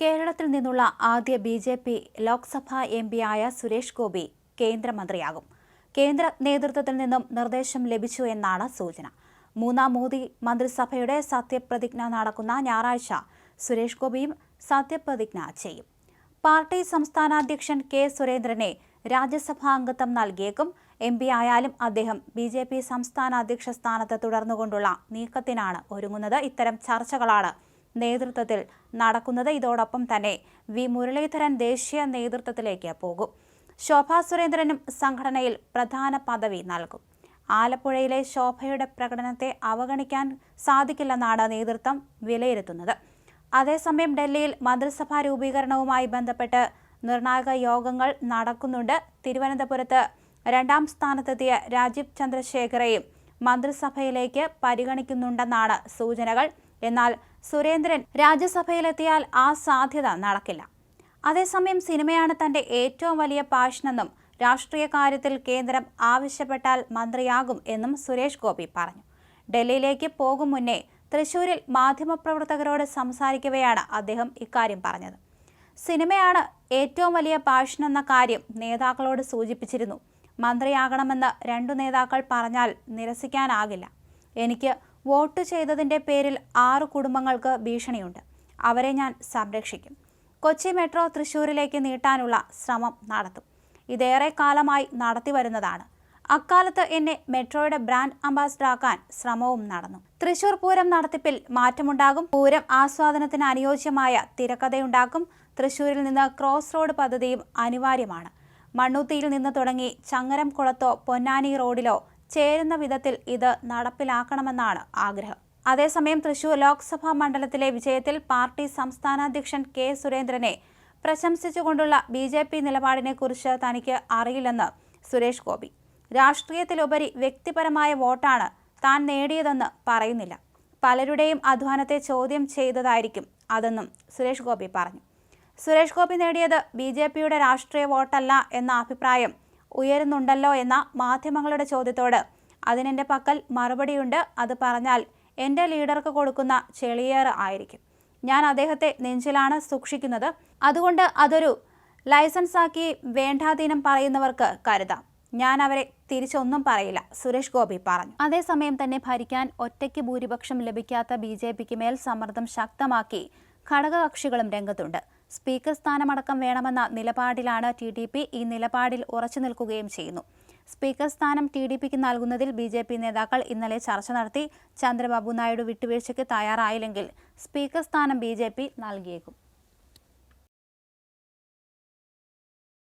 കേരളത്തിൽ നിന്നുള്ള ആദ്യ B J P Lok Sabha M ആയ സുരേഷ് ഗോപി കേന്ദ്രമന്ത്രിയാകും. കേന്ദ്ര നേതൃത്വത്തിൽ നിന്നും നിർദ്ദേശം ലഭിച്ചു എന്നാണ് സൂചന. മൂന്നാം മോദി മന്ത്രിസഭയുടെ സത്യപ്രതിജ്ഞ നടക്കുന്ന ഞായറാഴ്ച സുരേഷ് ഗോപിയും സത്യപ്രതിജ്ഞ ചെയ്യും. പാർട്ടി സംസ്ഥാന അധ്യക്ഷൻ കെ സുരേന്ദ്രനെ രാജ്യസഭാ അംഗത്വം നൽകിയേക്കും. എം പി ആയാലും അദ്ദേഹം ബി ജെ പി സംസ്ഥാന അധ്യക്ഷ സ്ഥാനത്ത് തുടർന്നുകൊണ്ടുള്ള നീക്കത്തിനാണ് ഒരുങ്ങുന്നത്. ഇത്തരം ചർച്ചകളാണ് നേതൃത്വത്തിൽ നടക്കുന്നത് ഇതോടൊപ്പം തന്നെ വി മുരളീധരൻ ദേശീയ നേതൃത്വത്തിലേക്ക് പോകും. ശോഭാ സുരേന്ദ്രനും സംഘടനയിൽ പ്രധാന പദവി നൽകും. ആലപ്പുഴയിലെ ശോഭയുടെ പ്രകടനത്തെ അവഗണിക്കാൻ സാധിക്കില്ലെന്നാണ് നേതൃത്വം വിലയിരുത്തുന്നത്. അതേസമയം ഡൽഹിയിൽ മന്ത്രിസഭാ രൂപീകരണവുമായി ബന്ധപ്പെട്ട് നിർണായക യോഗങ്ങൾ നടക്കുന്നുണ്ട്. തിരുവനന്തപുരത്ത് രണ്ടാം സ്ഥാനത്തെത്തിയ രാജീവ് ചന്ദ്രശേഖരെയും മന്ത്രിസഭയിലേക്ക് പരിഗണിക്കുന്നുണ്ടെന്നാണ് സൂചനകൾ. എന്നാൽ സുരേന്ദ്രൻ രാജ്യസഭയിലെത്തിയാൽ ആ സാധ്യത നടക്കില്ല. അതേസമയം സിനിമയാണ് തന്റെ ഏറ്റവും വലിയ പാഷനെന്നും രാഷ്ട്രീയ കാര്യത്തിൽ കേന്ദ്രം ആവശ്യപ്പെട്ടാൽ മന്ത്രിയാകും എന്നും സുരേഷ് ഗോപി പറഞ്ഞു. ഡൽഹിയിലേക്ക് പോകും മുന്നേ തൃശൂരിൽ മാധ്യമപ്രവർത്തകരോട് സംസാരിക്കവെയാണ് അദ്ദേഹം ഇക്കാര്യം പറഞ്ഞത്. സിനിമയാണ് ഏറ്റവും വലിയ പാഷനെന്ന കാര്യം നേതാക്കളോട് സൂചിപ്പിച്ചിരുന്നു. മന്ത്രിയാകണമെന്ന് രണ്ടു നേതാക്കൾ പറഞ്ഞാൽ നിരസിക്കാനാകില്ല. എനിക്ക് വോട്ട് ചെയ്തതിന്റെ പേരിൽ ആറ് കുടുംബങ്ങൾക്ക് ഭീഷണിയുണ്ട്. അവരെ ഞാൻ സംരക്ഷിക്കും. കൊച്ചി മെട്രോ തൃശ്ശൂരിലേക്ക് നീട്ടാനുള്ള ശ്രമം നടത്തും. ഇതേറെ കാലമായി നടത്തി വരുന്നതാണ്. അക്കാലത്ത് എന്നെ മെട്രോയുടെ ബ്രാൻഡ് അംബാസിഡറാക്കാൻ ശ്രമവും നടന്നു. തൃശൂർ പൂരം നടത്തിപ്പിൽ മാറ്റമുണ്ടാകും. പൂരം ആസ്വാദനത്തിന് അനുയോജ്യമായ തിരക്കഥയുണ്ടാക്കും. തൃശൂരിൽ നിന്ന് ക്രോസ് റോഡ് പദ്ധതിയും അനിവാര്യമാണ്. മണ്ണുത്തിയിൽ നിന്ന് തുടങ്ങി ചങ്ങരം കുളത്തോ പൊന്നാനി റോഡിലോ ചേരുന്ന വിധത്തിൽ ഇത് നടപ്പിലാക്കണമെന്നാണ് ആഗ്രഹം. അതേസമയം തൃശൂർ ലോക്സഭാ മണ്ഡലത്തിലെ വിജയത്തിൽ പാർട്ടി സംസ്ഥാനാധ്യക്ഷൻ കെ സുരേന്ദ്രനെ പ്രശംസിച്ചുകൊണ്ടുള്ള ബി ജെ പി നിലപാടിനെക്കുറിച്ച് തനിക്ക് അറിയില്ലെന്ന് സുരേഷ് ഗോപി. രാഷ്ട്രീയത്തിലുപരി വ്യക്തിപരമായ വോട്ടാണ് താൻ നേടിയതെന്ന് പറയുന്നില്ല. പലരുടെയും അധ്വാനത്തെ ചോദ്യം ചെയ്തതായിരിക്കും അതെന്നും സുരേഷ് ഗോപി പറഞ്ഞു. സുരേഷ് ഗോപി നേടിയത് ബി രാഷ്ട്രീയ വോട്ടല്ല എന്ന അഭിപ്രായം ഉയരുന്നുണ്ടല്ലോ എന്ന മാധ്യമങ്ങളുടെ ചോദ്യത്തോട്. അതിനെന്റെ പക്കൽ മറുപടിയുണ്ട് അത് പറഞ്ഞാൽ എന്റെ ലീഡർക്ക് കൊടുക്കുന്ന ചെളിയേറ് ആയിരിക്കും. ഞാൻ അദ്ദേഹത്തെ നെഞ്ചിലാണ് സൂക്ഷിക്കുന്നത്. അതുകൊണ്ട് അതൊരു ലൈസൻസാക്കി വേണ്ടാധീനം പറയുന്നവർക്ക് കരുതാം. ഞാൻ അവരെ തിരിച്ചൊന്നും പറയില്ല സുരേഷ് ഗോപി പറഞ്ഞു. അതേസമയം തന്നെ ഭരിക്കാൻ ഒറ്റയ്ക്ക് ഭൂരിപക്ഷം ലഭിക്കാത്ത ബി ജെ പിക്ക് മേൽ സമ്മർദ്ദം ശക്തമാക്കി ഘടകകക്ഷികളും രംഗത്തുണ്ട്. സ്പീക്കർ സ്ഥാനമടക്കം വേണമെന്ന നിലപാടിലാണ് ടി ഡി പി ഈ നിലപാടിൽ ഉറച്ചു നിൽക്കുകയും ചെയ്യുന്നു. സ്പീക്കർ സ്ഥാനം ടി ഡി പിക്ക് നൽകുന്നതിൽ ബി ജെ പി നേതാക്കൾ ഇന്നലെ ചർച്ച നടത്തി ചന്ദ്രബാബു നായിഡു വിട്ടുവീഴ്ചയ്ക്ക് തയ്യാറായില്ലെങ്കിൽ സ്പീക്കർ സ്ഥാനം ബി ജെ പി നൽകിയേക്കും.